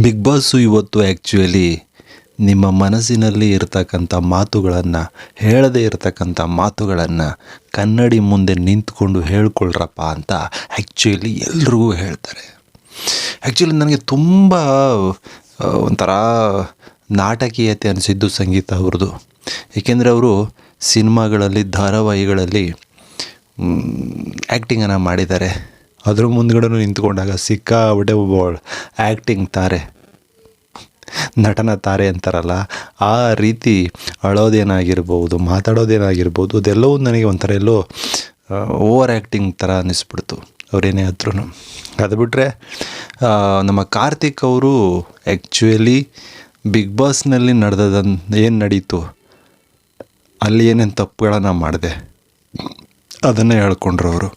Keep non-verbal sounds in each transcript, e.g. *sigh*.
Big boss ಇವತ್ತು actually ನಿಮ್ಮ ಮನಸ್ಸಿನಲ್ಲಿ ಇರತಕ್ಕಂಥ ಮಾತುಗಳನ್ನು, ಹೇಳದೇ ಇರತಕ್ಕಂಥ ಮಾತುಗಳನ್ನು ಕನ್ನಡಿ ಮುಂದೆ ನಿಂತ್ಕೊಂಡು ಹೇಳ್ಕೊಳ್ರಪ್ಪ ಅಂತ ಆ್ಯಕ್ಚುಲಿ ಎಲ್ರಿಗೂ ಹೇಳ್ತಾರೆ. ಆ್ಯಕ್ಚುಲಿ ನನಗೆ ತುಂಬ ಒಂಥರ ನಾಟಕೀಯತೆ ಅನಿಸಿದ್ದು ಸಂಗೀತ ಅವ್ರದ್ದು. ಏಕೆಂದರೆ ಅವರು ಸಿನಿಮಾಗಳಲ್ಲಿ, ಧಾರಾವಾಹಿಗಳಲ್ಲಿ ಆ್ಯಕ್ಟಿಂಗನ್ನು ಮಾಡಿದ್ದಾರೆ. ಅದ್ರ ಮುಂದ್ಗಡೆ ನಿಂತ್ಕೊಂಡಾಗ ಸಿಕ್ಕಾಬಿಟ್ಟೆ ಒಬ್ಬ ಆ್ಯಕ್ಟಿಂಗ್ ತಾರೆ. ನಟನ ತಾರೆ ಅಂತಾರಲ್ಲ, ಆ ರೀತಿ ಅಳೋದೇನಾಗಿರ್ಬೋದು, ಮಾತಾಡೋದೇನಾಗಿರ್ಬೋದು, ಅದೆಲ್ಲವೂ ನನಗೆ ಒಂಥರ ಎಲ್ಲೋ ಓವರ್ ಆ್ಯಕ್ಟಿಂಗ್ ಥರ ಅನ್ನಿಸ್ಬಿಡ್ತು. ಅವರೇನೇ ಆದ್ರೂ ಅದು ಬಿಟ್ಟರೆ ನಮ್ಮ ಕಾರ್ತಿಕ್ ಅವರು ಆ್ಯಕ್ಚುಲಿ ಬಿಗ್ ಬಾಸ್ನಲ್ಲಿ ನಡೆದದನ್, ಏನು ನಡೀತು? ಅಲ್ಲಿ ಏನೇನು ತಪ್ಪುಗಳನ್ನು ಮಾಡಿದೆ? ಅದನ್ನೇ ಹೇಳ್ಕೊಂಡ್ರು ಅವರು.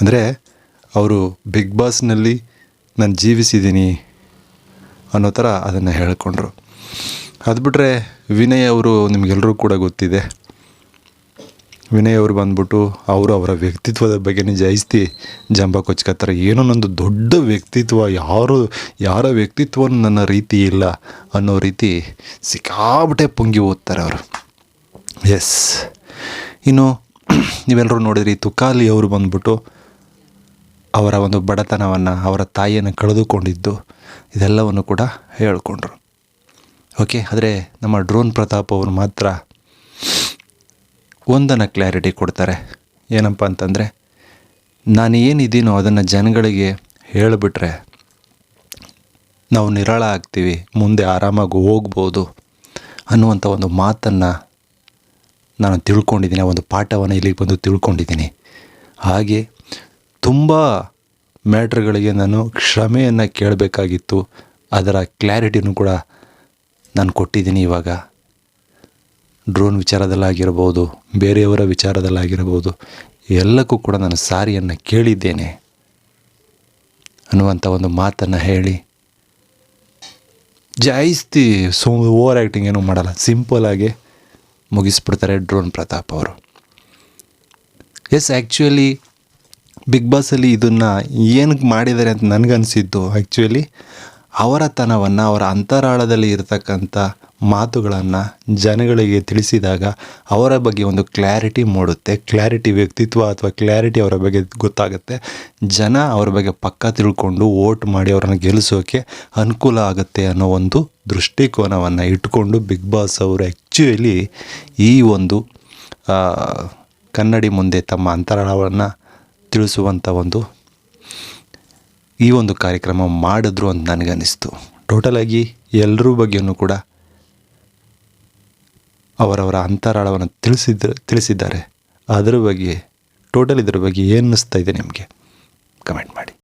ಅಂದರೆ ಅವರು ಬಿಗ್ ಬಾಸ್ನಲ್ಲಿ ನಾನು ಜೀವಿಸಿದ್ದೀನಿ ಅನ್ನೋ ಥರ ಅದನ್ನು ಹೇಳಿಕೊಂಡ್ರು. ಅದು ಬಿಟ್ಟರೆ ವಿನಯ್ ಅವರು ನಿಮಗೆಲ್ಲರೂ ಕೂಡ ಗೊತ್ತಿದೆ. ವಿನಯ್ ಅವರು ಬಂದ್ಬಿಟ್ಟು ಅವರು ಅವರ ವ್ಯಕ್ತಿತ್ವದ ಬಗ್ಗೆ ಜಾಸ್ತಿ ಜಂಬ ಕೊಚ್ಕೋತಾರೆ ಏನೋ ನಂದು ದೊಡ್ಡ ವ್ಯಕ್ತಿತ್ವ, ಯಾರು, ಯಾರ ವ್ಯಕ್ತಿತ್ವ ನನ್ನ ರೀತಿ ಇಲ್ಲ ಅನ್ನೋ ರೀತಿ ಸಿಕ್ಕಾಬಿಟ್ಟೆ ಪೊಂಗಿ ಓದ್ತಾರೆ ಅವರು. ಎಸ್. ಇನ್ನು *clears throat* ನೀವೆಲ್ಲರೂ ನೋಡಿದ್ರಿ ತುಕಾಲಿ ಅವರು ಬಂದ್ಬಿಟ್ಟು ಅವರ ಒಂದು ಬಡತನವನ್ನು ಅವರ ತಾಯಿಯನ್ನು ಕಳೆದುಕೊಂಡಿದ್ದು ಇದೆಲ್ಲವನ್ನು ಕೂಡ ಹೇಳಿಕೊಂಡ್ರು. ಓಕೆ ಆದರೆ ನಮ್ಮ ಡ್ರೋನ್ ಪ್ರತಾಪ್ ಅವರು ಮಾತ್ರ ಒಂದನ್ನು ಕ್ಲಾರಿಟಿ ಕೊಡ್ತಾರೆ. ಏನಪ್ಪ ಅಂತಂದರೆ, ನಾನು ಏನಿದ್ದೀನೋ ಅದನ್ನು ಜನಗಳಿಗೆ ಹೇಳಿಬಿಟ್ರೆ ನಾವು ನಿರಾಳ ಆಗ್ತೀವಿ, ಮುಂದೆ ಆರಾಮಾಗಿ ಹೋಗ್ಬೋದು ಅನ್ನುವಂಥ ಒಂದು ಮಾತನ್ನು ನಾನು ತಿಳ್ಕೊಂಡಿದ್ದೀನಿ ಒಂದು ಪಾಠವನ್ನು ಇಲ್ಲಿಗೆ ಬಂದು ತಿಳ್ಕೊಂಡಿದ್ದೀನಿ. ಹಾಗೆ ತುಂಬ ಮ್ಯಾಟ್ರ್ಗಳಿಗೆ ನಾನು ಕ್ಷಮೆಯನ್ನು ಕೇಳಬೇಕಾಗಿತ್ತು. ಅದರ ಕ್ಲ್ಯಾರಿಟಿನೂ ಕೂಡ ನಾನು ಕೊಟ್ಟಿದ್ದೀನಿ ಇವಾಗ. ಡ್ರೋನ್ ವಿಚಾರದಲ್ಲಾಗಿರ್ಬೋದು, ಬೇರೆಯವರ ವಿಚಾರದಲ್ಲಾಗಿರ್ಬೋದು, ಎಲ್ಲಕ್ಕೂ ಕೂಡ ನಾನು ಸಾರಿಯನ್ನು ಕೇಳಿದ್ದೇನೆ. ಅನ್ನುವಂಥ ಒಂದು ಮಾತನ್ನು ಹೇಳಿ. ಜಾಸ್ತಿ ಸೋ, ಓವರ್ ಆ್ಯಕ್ಟಿಂಗ್ ಏನೂ ಮಾಡಲ್ಲ. ಸಿಂಪಲಾಗಿ ಮುಗಿಸ್ಬಿಡ್ತಾರೆ ಡ್ರೋನ್ ಪ್ರತಾಪ್ ಅವರು. ಎಸ್, ಆ್ಯಕ್ಚುಲಿ ಬಿಗ್ ಬಾಸಲ್ಲಿ ಇದನ್ನು ಏನಕ್ಕೆ ಮಾಡಿದ್ದಾರೆ ಅಂತ ನನಗನ್ಸಿದ್ದು ಆ್ಯಕ್ಚುಲಿ ಅವರ ತನವನ್ನು ಅವರ ಅಂತರಾಳದಲ್ಲಿ ಇರತಕ್ಕಂಥ ಮಾತುಗಳನ್ನು ಜನಗಳಿಗೆ ತಿಳಿಸಿದಾಗ ಅವರ ಬಗ್ಗೆ ಒಂದು ಕ್ಲಾರಿಟಿ ಮೂಡುತ್ತೆ. ಕ್ಲಾರಿಟಿ ವ್ಯಕ್ತಿತ್ವ ಅಥವಾ ಕ್ಲಾರಿಟಿ ಅವರ ಬಗ್ಗೆ ಗೊತ್ತಾಗುತ್ತೆ. ಜನ ಅವರ ಬಗ್ಗೆ ಪಕ್ಕ ತಿಳ್ಕೊಂಡು ವೋಟ್ ಮಾಡಿ ಅವರನ್ನು ಗೆಲ್ಲಿಸೋಕೆ ಅನುಕೂಲ ಆಗುತ್ತೆ ಅನ್ನೋ ಒಂದು ದೃಷ್ಟಿಕೋನವನ್ನು ಇಟ್ಕೊಂಡು ಬಿಗ್ ಬಾಸ್ ಅವರು ಆ್ಯಕ್ಚುಲಿ ಈ ಒಂದು ಕನ್ನಡಿ ಮುಂದೆ ತಮ್ಮ ಅಂತರಾಳವನ್ನು ತಿಳಿಸುವಂಥ ಒಂದು ಈ ಒಂದು ಕಾರ್ಯಕ್ರಮ ಮಾಡಿದ್ರು ಅಂತ ನನಗನ್ನಿಸ್ತು. ಟೋಟಲಾಗಿ ಎಲ್ಲರ ಬಗ್ಗೆಯೂ ಕೂಡ ಅವರವರ ಅಂತರಾಳವನ್ನು ತಿಳಿಸಿದ ತಿಳಿಸಿದ್ದಾರೆ. ಅದರ ಬಗ್ಗೆ ಟೋಟಲ್ ಇದರ ಬಗ್ಗೆ ಏನು ಅನ್ನಿಸ್ತಾ ಇದೆ ನಿಮಗೆ? ಕಮೆಂಟ್ ಮಾಡಿ.